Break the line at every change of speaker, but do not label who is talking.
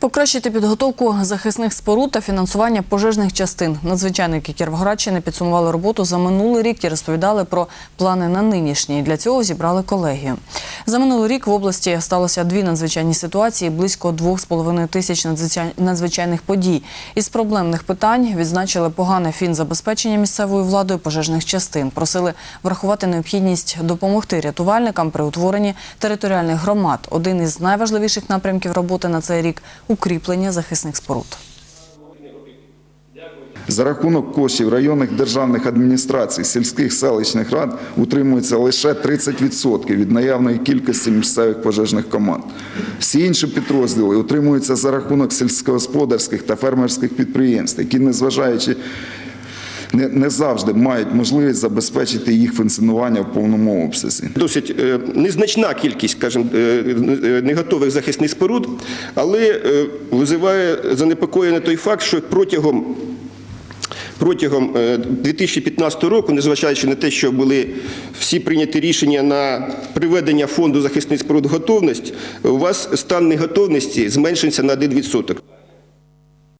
Покращити підготовку захисних споруд та фінансування пожежних частин. Надзвичайники Кіровоградщини підсумували роботу за минулий рік і розповідали про плани на нинішній. Для цього зібрали колегію. За минулий рік в області сталося дві надзвичайні ситуації, близько двох з половиною тисяч надзвичай- надзвичайних подій. Із проблемних питань відзначили погане фінзабезпечення місцевою владою пожежних частин. Просили врахувати необхідність допомогти рятувальникам при утворенні територіальних громад. Один із найважливіших напрямків роботи на цей рік укріплення захисних споруд.
За рахунок коштів районних державних адміністрацій, сільських селищних рад утримується лише 30% від наявної кількості місцевих пожежних команд. Всі інші підрозділи утримуються за рахунок сільськогосподарських та фермерських підприємств, які, незважаючи не, не завжди мають можливість забезпечити їх функціонування в повному обсязі.
Досить е, незначна кількість, скажімо, е, е, неготових захисних споруд, але е, визиває занепокоєння той факт, що протягом Протягом е, 2015 року, незважаючи на те, що були всі прийняті рішення на приведення фонду захисних споруд готовність, у вас стан неготовності зменшився на 1%.